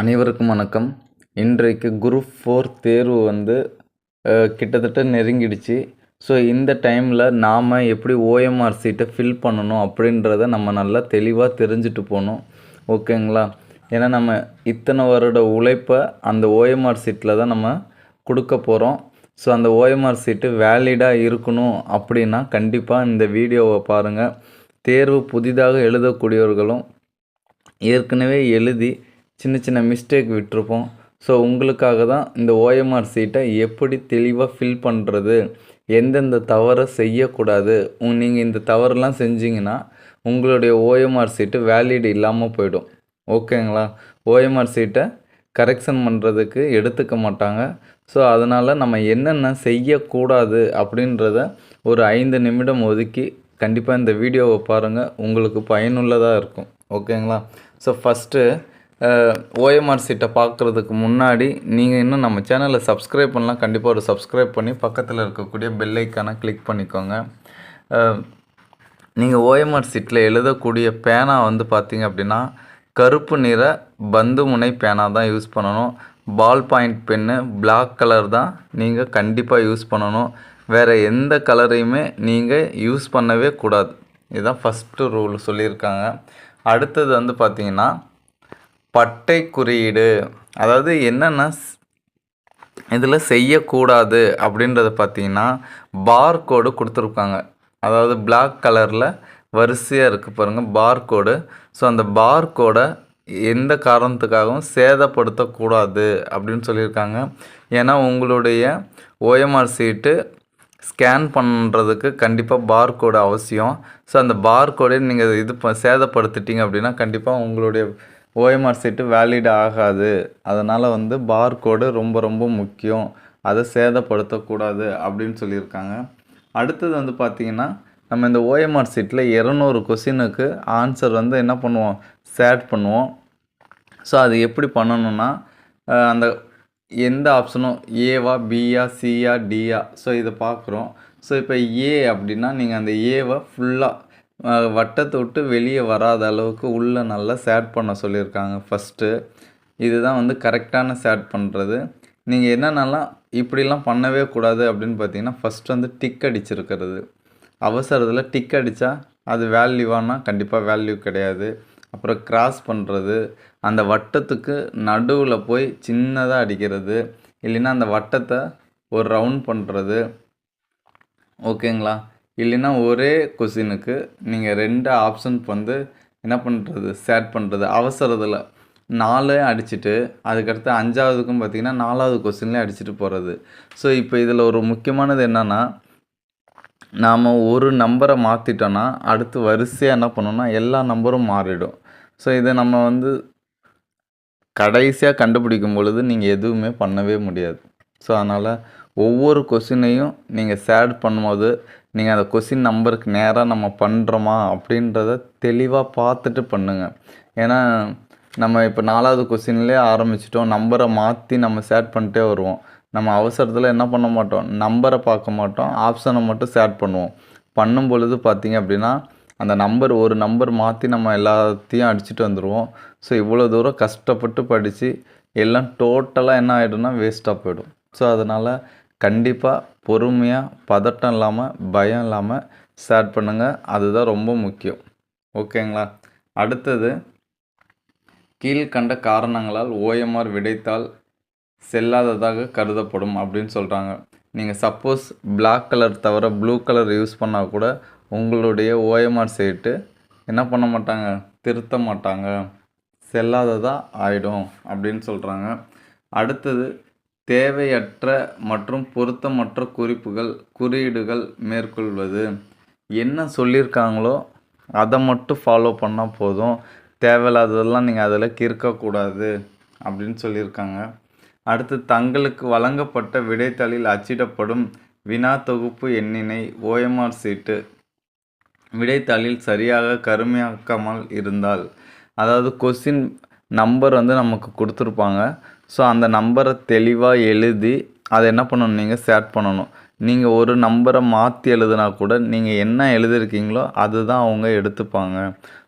அனைவருக்கும் வணக்கம். இன்றைக்கு குரூப் ஃபோர் தேர்வு வந்து கிட்டத்தட்ட நெருங்கிடுச்சு. ஸோ இந்த டைமில் நாம் எப்படி ஓஎம்ஆர் சீட்டை ஃபில் பண்ணணும் அப்படின்றத நம்ம நல்லா தெளிவாக தெரிஞ்சுட்டு போகணும் ஓகேங்களா? ஏன்னா நம்ம இத்தனை வருட உழைப்பை அந்த ஓஎம்ஆர் சீட்டில் தான் நம்ம கொடுக்க போகிறோம் ஸோ அந்த ஓஎம்ஆர் சீட்டு வேலிடாக இருக்கணும் அப்படின்னா கண்டிப்பாக இந்த வீடியோவை பாருங்கள் தேர்வு புதிதாக எழுதக்கூடியவர்களும் ஏற்கனவே எழுதி சின்ன சின்ன மிஸ்டேக் விட்டிருப்போம். ஸோ உங்களுக்காக தான் இந்த ஓஎம்ஆர் சீட்டை எப்படி தெளிவாக ஃபில் பண்ணுறது எந்தெந்த தவறை செய்யக்கூடாது? நீங்கள் இந்த தவறுலாம் செஞ்சிங்கன்னா உங்களுடைய ஓஎம்ஆர் சீட்டு வேலிட் இல்லாமல் போயிடும். ஓகேங்களா ஓஎம்ஆர் சீட்டை கரெக்ஷன் பண்ணுறதுக்கு எடுத்துக்க மாட்டாங்க. ஸோ அதனால் நம்ம என்னென்ன செய்யக்கூடாது அப்படின்றத ஒரு ஐந்து நிமிடம் ஒதுக்கி கண்டிப்பாக இந்த வீடியோவை பாருங்கள் உங்களுக்கு பயனுள்ளதாக இருக்கும். ஓகேங்களா ஸோ ஃபஸ்ட்டு ஓஎம்ஆர் சீட்டை பார்க்குறதுக்கு முன்னாடி நீங்கள் இன்னும் நம்ம சேனலை சப்ஸ்கிரைப் பண்ணலாம். கண்டிப்பாக ஒரு சப்ஸ்கிரைப் பண்ணி பக்கத்தில் இருக்கக்கூடிய பெல்லைக்கான கிளிக் பண்ணிக்கோங்க. நீங்கள் ஓஎம்ஆர் சீட்டில் எழுதக்கூடிய பேனா வந்து பார்த்தீங்க அப்படின்னா கருப்பு நிற பந்து முனை பேனா தான் யூஸ் பண்ணணும். Ball point pen black colour தான் நீங்கள் கண்டிப்பாக யூஸ் பண்ணணும். வேறு எந்த கலரையுமே நீங்கள் யூஸ் பண்ணவே கூடாது. இதுதான் ஃபஸ்ட்டு ரூல் சொல்லியிருக்காங்க. அடுத்தது வந்து பார்த்திங்கன்னா பட்டை குறியீடு அதாவது என்னென்ன இதில் செய்யக்கூடாது அப்படின்றத பார்த்தீங்கன்னா பார் கோடு கொடுத்துருக்காங்க. அதாவது பிளாக் கலரில் வரிசையாக இருக்குது பாருங்கள் பார் கோடு ஸோ அந்த பார் கோடை எந்த காரணத்துக்காகவும் சேதப்படுத்தக்கூடாது அப்படின்னு சொல்லியிருக்காங்க. ஏன்னா உங்களுடைய ஓஎம்ஆர் சீட்டு ஸ்கேன் பண்ணுறதுக்கு கண்டிப்பாக பார் கோடு அவசியம். ஸோ அந்த பார் கோடை நீங்கள் இது ப சேதப்படுத்திட்டீங்க அப்படின்னா கண்டிப்பாக உங்களுடைய ஓஎம்ஆர் சீட்டு வேலிட் ஆகாது. அதனால் வந்து பார் கோடு ரொம்ப ரொம்ப முக்கியம். அதை சேதப்படுத்தக்கூடாது அப்படின்னு சொல்லியிருக்காங்க. அடுத்தது வந்து பார்த்திங்கன்னா நம்ம இந்த ஓஎம்ஆர் சீட்டில் இரநூறு கொஷினுக்கு ஆன்சர் வந்து என்ன பண்ணுவோம்? சேட் பண்ணுவோம். ஸோ அது எப்படி பண்ணணும்னா அந்த எந்த ஆப்ஷனும் ஏவா பியா சியா டியா ஸோ இதை பார்க்குறோம். ஸோ இப்போ ஏ அப்படின்னா நீங்கள் அந்த ஏவை ஃபுல்லாக வட்டத்தை விட்டு வெளியே வராத அளவுக்கு உள்ளே நல்லா சேட் பண்ண சொல்லியிருக்காங்க. ஃபஸ்ட்டு இதுதான் வந்து கரெக்டான சேட் பண்ணுறது நீங்கள் என்னென்னலாம் இப்படிலாம் பண்ணவே கூடாது அப்படின்னு பார்த்தீங்கன்னா ஃபஸ்ட் வந்து டிக் அடிச்சிருக்கிறது. அவசரத்தில் டிக் அடித்தா அது வேல்யூவானா கண்டிப்பாக வேல்யூ கிடையாது. அப்புறம் கிராஸ் பண்ணுறது அந்த வட்டத்துக்கு நடுவில் போய் சின்னதாக அடிக்கிறது. இல்லைன்னா அந்த வட்டத்தை ஒரு ரவுண்ட் பண்ணுறது ஓகேங்களா இல்லைன்னா ஒரே கொஷினுக்கு நீங்கள் ரெண்டு ஆப்ஷன் வந்து என்ன பண்ணுறது சேட் பண்ணுறது அவசரத்தில் நாலே அடிச்சுட்டு அதுக்கடுத்து அஞ்சாவதுக்கும் பார்த்தீங்கன்னா நாலாவது கொஸ்டின்லேயே அடிச்சுட்டு போகிறது ஸோ இப்போ இதில் ஒரு முக்கியமானது என்னென்னா நாம் ஒரு நம்பரை மாற்றிட்டோன்னா அடுத்து வரிசையாக என்ன பண்ணோம்னா எல்லா நம்பரும் மாறிடும். ஸோ இதை நம்ம வந்து கடைசியாக கண்டுபிடிக்கும் பொழுது நீங்கள் எதுவுமே பண்ணவே முடியாது. ஸோ அதனால் ஒவ்வொரு கொஷினையும் நீங்கள் சேட் பண்ணும்போது நீங்கள் அந்த கொஷின் நம்பருக்கு நேராக நம்ம பண்ணுறோமா அப்படின்றத தெளிவாக பார்த்துட்டு பண்ணுங்கள் ஏன்னா நம்ம இப்போ நாலாவது கொஸ்டின்லேயே ஆரம்பிச்சிட்டோம். நம்பரை மாற்றி நம்ம சேட் பண்ணிட்டே வருவோம். நம்ம அவசரத்தில் என்ன பண்ண மாட்டோம்? நம்பரை பார்க்க மாட்டோம். ஆப்ஷனை மட்டும் சேட் பண்ணுவோம். பண்ணும் பொழுது பார்த்தீங்க அப்படின்னா அந்த நம்பர் ஒரு நம்பர் மாற்றி நம்ம எல்லாத்தையும் அடிச்சுட்டு வந்துடுவோம் ஸோ இவ்வளோ தூரம் கஷ்டப்பட்டு படித்து எல்லாம் டோட்டலாக என்ன ஆகிடும்னா வேஸ்ட்டாக போயிடும். ஸோ அதனால் கண்டிப்பாக பொறுமையாக பதட்டம் இல்லாமல் பயம் இல்லாமல் ஸ்டார்ட் பண்ணுங்கள் அதுதான் ரொம்ப முக்கியம். ஓகேங்களா? அடுத்தது கீழ்கண்ட காரணங்களால் ஓஎம்ஆர் விடைத்தால் செல்லாததாக கருதப்படும் அப்படின்னு சொல்கிறாங்க நீங்கள் சப்போஸ் பிளாக் கலர் தவிர ப்ளூ கலர் யூஸ் பண்ணால் கூட உங்களுடைய ஓஎம்ஆர் சைட்டு என்ன பண்ண மாட்டாங்க? திருத்த மாட்டாங்க. செல்லாததாக ஆகிடும் அப்படின்னு சொல்கிறாங்க அடுத்தது தேவையற்ற மற்றும் பொருத்தமற்ற குறிப்புகள் குறியீடுகள் மேற்கொள்வது. என்ன சொல்லியிருக்காங்களோ அதை மட்டும் ஃபாலோ பண்ணால் போதும். தேவையில்லாததெல்லாம் நீங்கள் அதில் கிறுக்கக்கூடாது அப்படின்னு சொல்லியிருக்காங்க. அடுத்து தங்களுக்கு வழங்கப்பட்ட விடைத்தாளில் அச்சிடப்படும் வினா தொகுப்பு எண்ணினை ஓஎம்ஆர் சீட்டு. விடைத்தாளில் சரியாக கருமையாக்காமல் இருந்தால் அதாவது கொஸ்டின் நம்பர் வந்து நமக்கு கொடுத்துருப்பாங்க. ஸோ அந்த நம்பரை தெளிவாக எழுதி அதை என்ன பண்ணணும்? நீங்கள் சேட் பண்ணணும். நீங்கள் ஒரு நம்பரை மாற்றி எழுதுனா கூட நீங்கள் என்ன எழுதியிருக்கீங்களோ அதுதான் அவங்க எடுத்துப்பாங்க.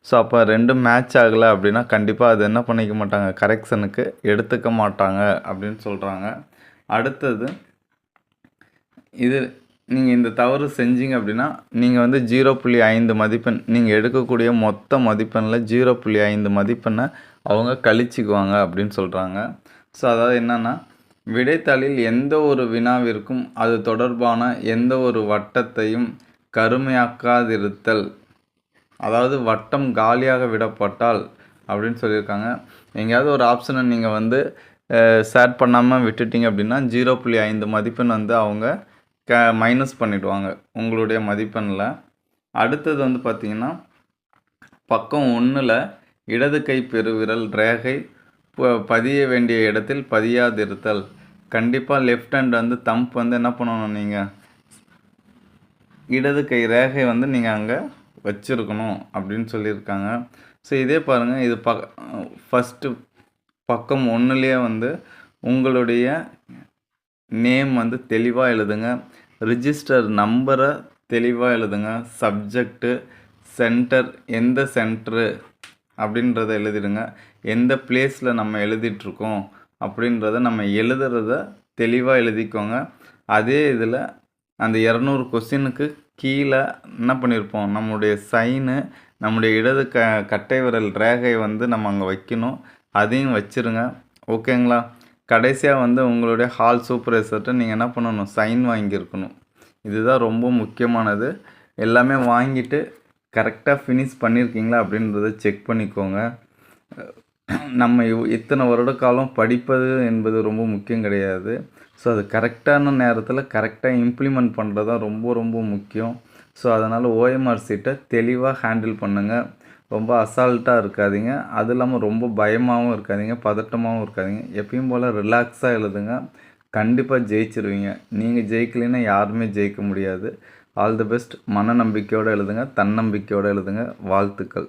ஸோ அப்போ ரெண்டும் மேட்ச் ஆகலை அப்படின்னா கண்டிப்பாக அது என்ன பண்ணிக்க மாட்டாங்க? கரெக்ஷனுக்கு எடுத்துக்க மாட்டாங்க அப்படின்னு சொல்கிறாங்க அடுத்தது இது நீங்கள் இந்த தவறு செஞ்சீங்க அப்படின்னா நீங்கள் வந்து ஜீரோ புள்ளி ஐந்து மதிப்பெண் நீங்கள் எடுக்கக்கூடிய மொத்த மதிப்பெண்ணில் ஜீரோ புள்ளி ஐந்து மதிப்பெண்ணை அவங்க கழிச்சிக்குவாங்க அப்படின்னு சொல்கிறாங்க ஸோ அதாவது என்னென்னா விடைத்தாளில் எந்த ஒரு வினாவிற்கும் அது தொடர்பான எந்த ஒரு வட்டத்தையும் கருமையாக்காதிருத்தல். அதாவது வட்டம் காலியாக விடப்பட்டால் அப்படின்னு சொல்லியிருக்காங்க. எங்கேயாவது ஒரு ஆப்ஷனை நீங்கள் வந்து சேட் பண்ணாமல் விட்டுட்டீங்க அப்படின்னா ஜீரோ புள்ளி ஐந்து மதிப்பெண் வந்து அவங்க க மைனஸ் பண்ணிவிடுவாங்க உங்களுடைய மதிப்பெண்ணில் அடுத்தது வந்து பார்த்திங்கன்னா பக்கம் ஒன்றில் இடது கை பெருவிரல் ரேகை பதிய வேண்டிய இடத்தில் பதியாதிருத்தல். கண்டிப்பாக லெஃப்ட் ஹேண்ட் வந்து தம்ப் வந்து என்ன பண்ணணும் நீங்கள் இடது கை ரேகை வந்து நீங்கள் அங்கே வச்சுருக்கணும் அப்படின்னு சொல்லியிருக்காங்க. ஸோ இதே பாருங்கள் இது ப ஃபஸ்ட்டு பக்கம் ஒன்றுலேயே வந்து உங்களுடைய நேம் வந்து தெளிவாக எழுதுங்க. ரிஜிஸ்டர் நம்பரை தெளிவாக எழுதுங்க. சப்ஜெக்ட்டு சென்டர் எந்த சென்ட்ரு அப்படின்றத எழுதிடுங்க. எந்த பிளேஸில் நம்ம எழுதிட்டுருக்கோம் அப்படின்றத நம்ம எழுதுறத தெளிவாக எழுதிக்கோங்க. அதே இதில் அந்த இரநூறு கொஸ்டினுக்கு கீழே என்ன பண்ணியிருப்போம் நம்முடைய சைனு நம்முடைய இடது க கட்டை விரல் ரேகை வந்து நம்ம அங்கே வைக்கணும். அதையும் வச்சுருங்க. ஓகேங்களா? கடைசியாக வந்து உங்களுடைய ஹால் சூப்பர்வைசர்கிட்ட நீங்கள் என்ன பண்ணணும்? சைன் வாங்கியிருக்கணும். இதுதான் ரொம்ப முக்கியமானது. எல்லாமே வாங்கிட்டு கரெக்டாக ஃபினிஷ் பண்ணியிருக்கீங்களா அப்படின்றத செக் பண்ணிக்கோங்க. நம்ம இத்தனை வருட காலம் படிப்பது என்பது ரொம்ப முக்கியம் கிடையாது. ஸோ அது கரெக்டான நேரத்தில் கரெக்டாக இம்ப்ளிமெண்ட் பண்ணுறது தான் ரொம்ப ரொம்ப முக்கியம். ஸோ அதனால் ஓஎம்ஆர் சீட்டை தெளிவாக ஹேண்டில் பண்ணுங்கள் ரொம்ப அசால்ட்டாக இருக்காதீங்க. அது இல்லாமல் ரொம்ப பயமாகவும் இருக்காதீங்க. பதட்டமாகவும் இருக்காதிங்க. எப்பயும் போல் ரிலாக்ஸாக எழுதுங்க. கண்டிப்பாக ஜெயிச்சிருவீங்க. நீங்கள் ஜெயிக்கலைன்னா யாருமே ஜெயிக்க முடியாது. ஆல் தி பெஸ்ட் மன நம்பிக்கையோடு எழுதுங்க தன்னம்பிக்கையோடு எழுதுங்க. வாழ்த்துக்கள்.